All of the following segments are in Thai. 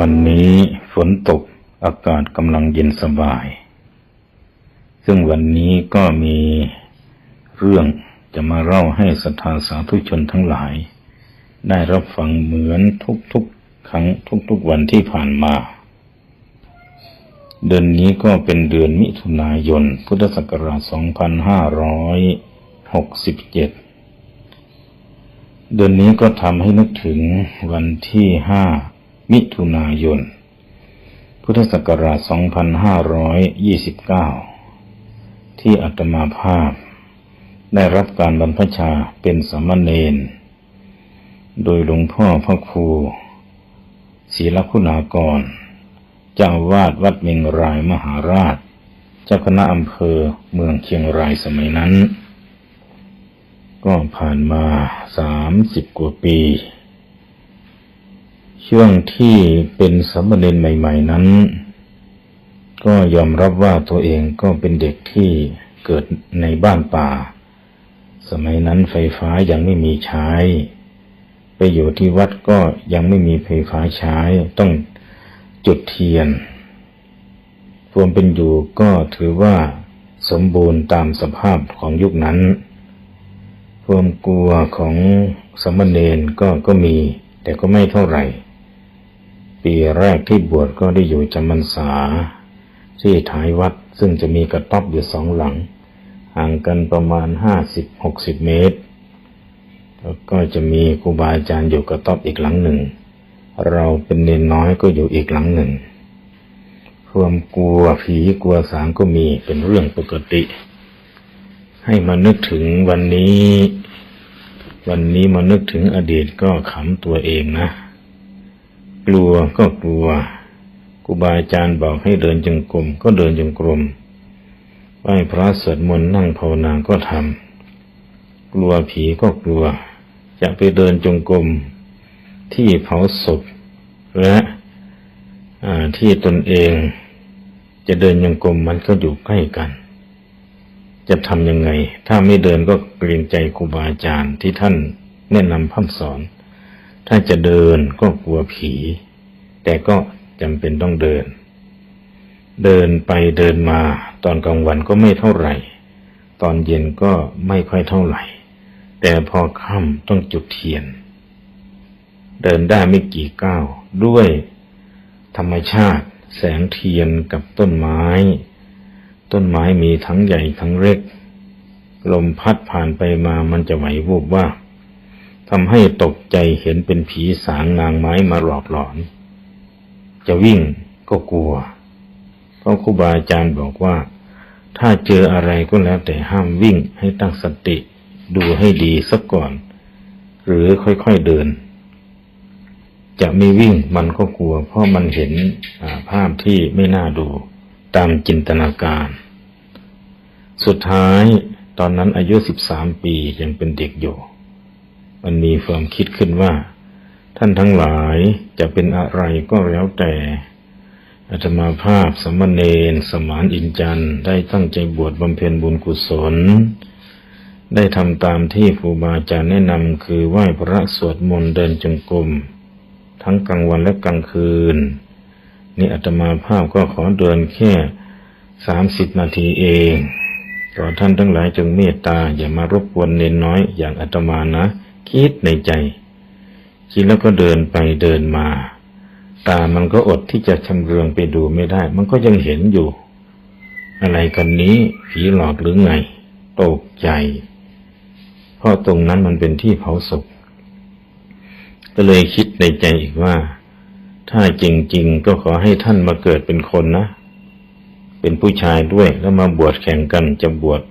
วันนี้ฝนตกอากาศกำลังเย็นสบาย ซึ่งวันนี้ก็มีเรื่องจะมาเล่าให้ศรัทธาสาธุชนทั้งหลาย ได้รับฟังเหมือนทุกๆครั้งทุกๆวันที่ผ่านมา เดือนนี้ก็เป็นเดือนมิถุนายน พุทธศักราช 2567เดือนนี้ก็ทำให้นึกถึงวันที่5 มิถุนายน พุทธศักราช 2529 ที่อาตมาภาพ ได้รับการบรรพชาเป็นสามเณร โดยหลวงพ่อพระครูศีลคุณากร เจ้าวาดวัดเมงรายมหาราช เจ้าคณะอำเภอเมืองเชียงรายสมัยนั้น ก็ผ่านมาสามสิบกว่าปี ช่วงที่เป็นสามเณรใหม่ ๆ นั้น ก็ยอมรับว่าตัวเองก็เป็นเด็กที่เกิดในบ้านป่า สมัยนั้นไฟฟ้ายังไม่มีใช้ ไปอยู่ที่วัดก็ยังไม่มีไฟฟ้าใช้ต้องจุดเทียนรวมเป็นอยู่ก็ถือว่าสมบูรณ์ตามสภาพของยุคนั้นความกลัวของสมณเณรก็ก็มี แต่ก็ไม่เท่าไหร่ ปีแรกที่บวชก็ได้อยู่จำพรรษา ที่ท้ายวัดซึ่งจะมีกระต๊อบอยู่สองหลัง ห่างกันประมาณห้าสิบหกสิบเมตร แล้วก็จะมีครูบาอาจารย์อยู่กระต๊อบอีกหลังหนึ่ง เราเป็นเนนน้อยก็อยู่อีกหลังหนึ่งความกลัวผีกลัวสางก็มีเป็นเรื่องปกติ ให้มานึกถึงวันนี้ วันนี้มานึกถึงอดีตก็ขำตัวเองนะ กลัวก็กลัวครูบาอาจารย์บอกให้เดินจงกรมก็เดินจงกรมไหว้พระสวดมนต์นั่งภาวนาก็ทำกลัวผีก็กลัว จะไปเดินจงกรมที่เผาศพ และที่ตนเองจะเดินจงกรมมันก็อยู่ใกล้กัน จะทำยังไง ถ้าไม่เดินก็เกรงใจครูบาอาจารย์ที่ท่านแนะนำพัฒสอน ถ้าจะเดินก็กลัวผี แต่ก็จำเป็นต้องเดิน เดินไปเดินมา ตอนกลางวันก็ไม่เท่าไหร่ ตอนเย็นก็ไม่ค่อยเท่าไหร่ แต่พอค่ำต้องจุดเทียน เดินได้ไม่กี่ก้าวด้วยธรรมชาติแสงเทียนกับต้นไม้ ต้นไม้มีทั้งใหญ่ทั้งเล็ก ลมพัดผ่านไปมามันจะไหววูบว่า ทำให้ตกใจเห็นเป็นผีสางนางไม้มาหลอกหลอน จะวิ่งก็กลัวเพราะครูบาอาจารย์บอกว่า ถ้าเจออะไรก็แล้วแต่ห้ามวิ่งให้ตั้งสติดูให้ดีสักก่อน หรือค่อยๆเดิน จะไม่วิ่งมันก็กลัว เพราะมันเห็นภาพที่ไม่น่าดูตามจินตนาการ สุดท้ายตอนนั้นอายุสิบสามปียังเป็นเด็กอยู่ มันมีความคิดขึ้นว่า ท่านทั้งหลายจะเป็นอะไรก็แล้วแต่อาตมาภาพสมณเณรสมานอินจันได้ตั้งใจบวชบำเพ็ญบุญกุศล ได้ทำตามที่ครูบาอาจารย์แนะนำคือไหว้พระสวดมนต์เดินจงกรมทั้งกลางวันและกลางคืน นี่อาตมาภาพก็ขอเดินแค่สามสิบนาทีเองขอท่านทั้งหลายจงเมตตาอย่ามารบกวนเนนน้อยอย่างอาตมานะ คิดในใจ คิดแล้วก็เดินไปเดินมา ตามันก็อดที่จะชำเรืองไปดูไม่ได้ มันก็ยังเห็นอยู่ อะไรกันนี้ผีหลอกหรือไง ตกใจเพราะตรงนั้นมันเป็นที่เผาศพก็เลยคิดในใจอีกว่า ถ้าจริง ๆ ก็ขอให้ท่านมาเกิดเป็นคนนะ เป็นผู้ชายด้วยแล้วมาบวชแข่งกันจะบวช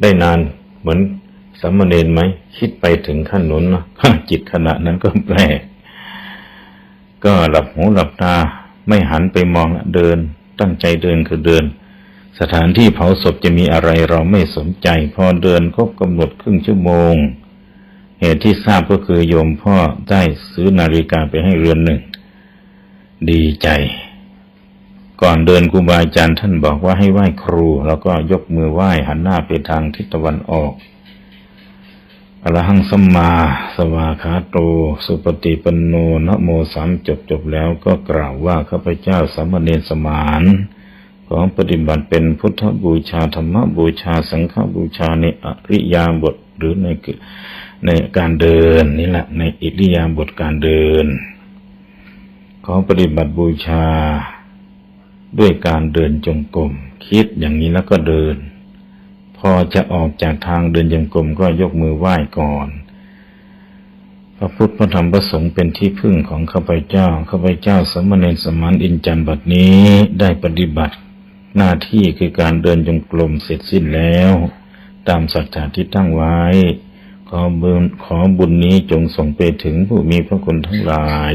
ได้นานเหมือน สามเณรไหมคิดไปถึงขั้นนั้นนะจิตขณะนั้นก็แปลกก็หลับหูหลับตาไม่หันไปมองเดิน ตั้งใจเดินคือเดิน สถานที่เผาศพจะมีอะไรเราไม่สนใจ พอเดินครบกำหนดครึ่งชั่วโมง เหตุที่ทราบก็คือโยมพ่อได้ซื้อนาฬิกาไปให้เรือนหนึ่ง ดีใจ ก่อนเดินครูบาอาจารย์ท่านบอกว่าให้ไหว้ครู แล้วก็ยกมือไหว้หันหน้าไปทางทิศตะวันออก อรหังสัมมาสวาขาโต สุปฏิปันโนนะโมสามจบจบแล้วก็กล่าวว่าข้าพเจ้าสามเณรสมาน ของปฏิบัติเป็นพุทธบูชาธรรมบูชาสังฆบูชาในอริยาบทหรือในในการเดินนี่แหละในอิริยาบทการเดิน ของปฏิบัติบูชาด้วยการเดินจงกรมคิดอย่างนี้แล้วก็เดิน พอจะออกจากทางเดินยงกลมก็ยกมือไหว้ก่อน พระพุทธพระธรรมพระสงฆ์เป็นที่พึ่งของข้าพเจ้า ข้าพเจ้าสมณเณรสมานอินจันบัดนี้ได้ปฏิบัติ หน้าที่คือการเดินจงกรมเสร็จสิ้นแล้ว ตามสัจจะที่ตั้งไว้ ขอบุญขอบุญนี้จงส่งไปถึงผู้มีพระคุณทั้งหลาย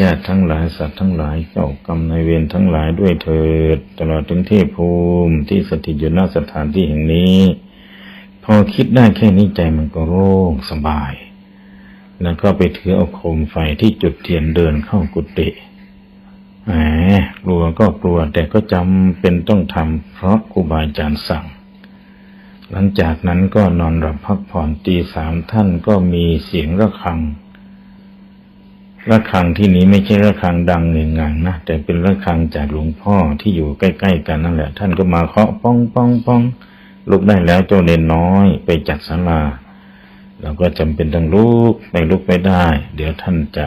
ญาติทั้งหลายสัตว์ทั้งหลายเจ้ากรรมในเวรทั้งหลายด้วยเถิด ตลอดถึงเทพภูมิที่สถิตอยู่ณสถานที่แห่งนี้ พอคิดได้แค่นี้ใจมันก็โล่งสบาย แล้วก็ไปถือเอาโคมไฟที่จุดเทียนเดินเข้ากุฏิแหมกลัวก็กลัวแต่ก็จำเป็นต้องทำเพราะครูบาอาจารย์สั่ง หลังจากนั้นก็นอนหลับพักผ่อนตีสามท่านก็มีเสียงระฆัง ระฆังที่นี้ไม่ใช่ระฆังดังเงงังนะแต่เป็นระฆังจากหลวงพ่อที่อยู่ใกล้ๆกันนั่นแหละ ท่านก็มาเคาะป้องป้องป้องลุกได้แล้วเจ้าเนนน้อยไปจัดศาลาเราก็จำเป็นต้องลุกไม่ลุกไม่ได้ เดี๋ยวท่านจะ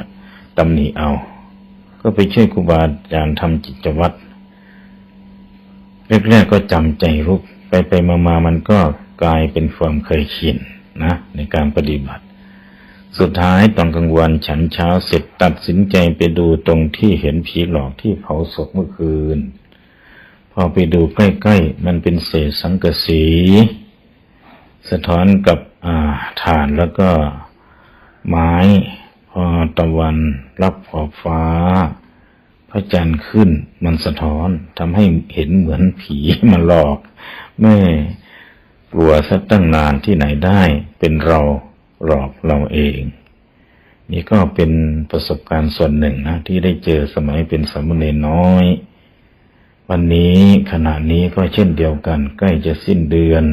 ตำหนิเอา ก็ไปช่วยครูบาอาจารย์ทำจิตวัตรแรกๆก็จำใจลุกไปไปมาๆมันก็กลายเป็นความเคยชินนะ ในการปฏิบัติ สุดท้ายตอนกลางวันฉันเช้าเสร็จตัดสินใจไปดูตรงที่เห็นผีหลอกที่เผาศพเมื่อคืน พอไปดูใกล้ๆ มันเป็นเศษสังกะสี สะท้อนกับอาฐานแล้วก็ไม้ พอตะวันรับขอบฟ้า พระจันทร์ขึ้นมันสะท้อนทำให้เห็นเหมือนผีมาหลอก แม่กลัวสักตั้งนานที่ไหนได้เป็นเรา หลอกเราเอง นี่ก็เป็นประสบการณ์ส่วนหนึ่งนะ ที่ได้เจอสมัยเป็นสามเณรน้อย วันนี้ขณะนี้ก็เช่นเดียวกัน ใกล้จะสิ้นเดือน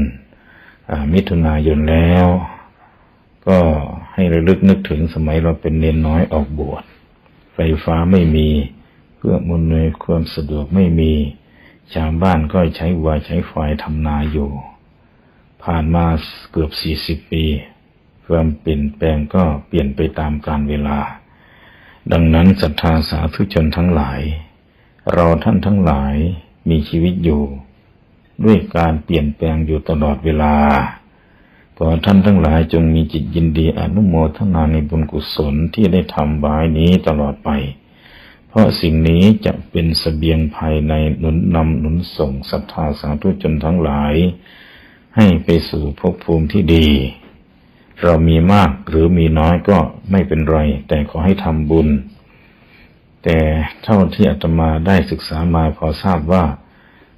อมิถุนายนแล้ว ก็ให้ระลึกนึกถึงสมัยเราเป็นเนนน้อยออกบวชไฟฟ้าไม่มีเพื่อมุนวยความสะดวกไม่มีชาวบ้านก็ใช้วัวใช้ไฟทำนาอยู่ ผ่านมาเกือบสี่สิบปี ความเปลี่ยนแปลงก็เปลี่ยนไปตามกาลเวลา ดังนั้นศรัทธาสาธุชนทั้งหลาย เราท่านทั้งหลายมีชีวิตอยู่ ด้วยการเปลี่ยนแปลงอยู่ตลอดเวลา ขอท่านทั้งหลายจงมีจิตยินดีอนุโมทนาในบุญกุศลที่ได้ทำบายนี้ตลอดไป เพราะสิ่งนี้จะเป็นสเสบียงภายในหนุนนำหนุนส่งศรัทธาสาธุชนทั้งหลาย ให้ไปสู่ภพภูมิที่ดี เรามีมากหรือมีน้อยก็ไม่เป็นไร แต่ขอให้ทำบุญ แต่เท่าที่อาตมาได้ศึกษามาพอทราบว่า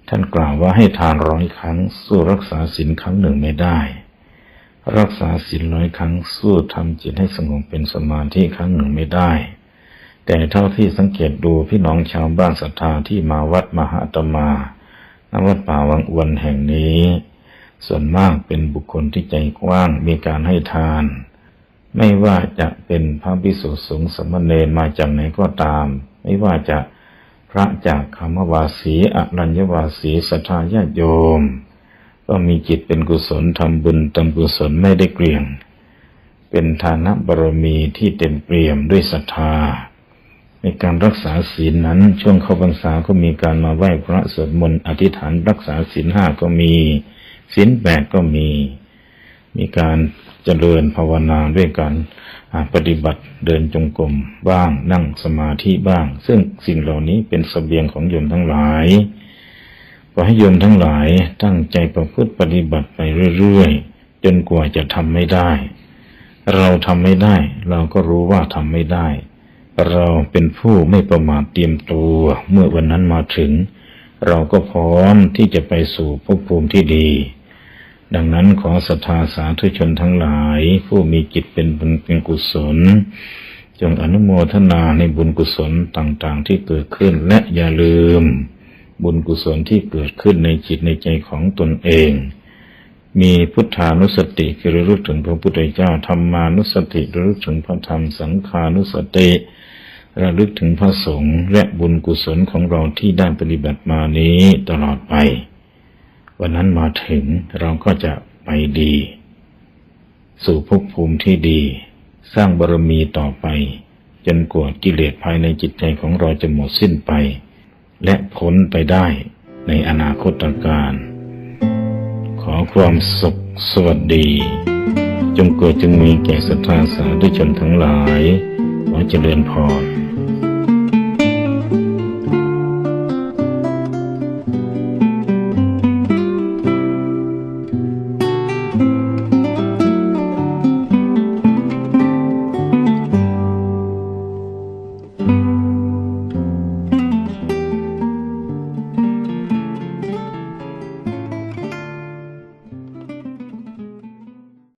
ท่านกล่าวว่าให้ทานร้อยครั้ง สู้รักษาศีลครั้งหนึ่งไม่ได้ รักษาศีลร้อยครั้ง สู้ทำจิตให้สงบเป็นสมาธิครั้งหนึ่งไม่ได้ แต่เท่าที่สังเกตดูพี่น้องชาวบ้านศรัทธาที่มาวัดมหาตมาณวัดป่าวังอวนแห่งนี้ ส่วนมากเป็นบุคคลที่ใจกว้างมีการให้ทาน ไม่ว่าจะเป็นพระภิกษุสงฆ์สมณเณรมาจากไหนก็ตาม ไม่ว่าจะพระจากคำวาสีอรัญญวาสีสัทธาญาโยม ก็มีจิตเป็นกุศลทำบุญทำกุศลไม่ได้เกลี่ยง เป็นฐานะบารมีที่เต็มเปี่ยมด้วยศรัทธาในการรักษาศีลนั้นช่วงเข้าพรรษาก็มีการมาไหว้พระสวดมนต์อธิษฐานรักษาศีลห้าก็มี ศีลแปดก็มี มีการเจริญภาวนาด้วยการปฏิบัติเดินจงกรมบ้างนั่งสมาธิบ้าง ซึ่งสิ่งเหล่านี้เป็นสเสบียงของโยมทั้งหลายขอให้โยมทั้งหลายตั้งใจประพฤติปฏิบัติไปเรื่อยๆ จนกว่าจะทำไม่ได้ เราทำไม่ได้ เราก็รู้ว่าทำไม่ได้ เราเป็นผู้ไม่ประมาทเตรียมตัวเมื่อวันนั้นมาถึง เราก็พร้อมที่จะไปสู่ภพภูมิที่ดี ดังนั้นขอศรัทธาสาธุชนทั้งหลาย ผู้มีจิตเป็นบุญเป็นกุศล จงอนุโมทนาในบุญกุศลต่างๆ ที่เกิดขึ้นและอย่าลืม บุญกุศลที่เกิดขึ้นในจิตในใจของตนเอง มีพุทธานุสติคือระลึกถึงพระพุทธเจ้าธรรมานุสติระลึกถึงพระธรรมสังขานุสติ ระลึกถึงพระสงฆ์และบุญกุศลของเราที่ได้ปฏิบัติมานี้ตลอดไป วันนั้นมาถึงเราก็จะไปดี สู่ภพภูมิที่ดี สร้างบารมีต่อไป จนกว่ากิเลสภายในจิตใจของเราจะหมดสิ้นไป และพ้นไปได้ในอนาคตการ ขอความสุขสวัสดี จงเกิดจึงมีแก่ศรัทธาสาธุชนทั้งหลายขอเจริญพร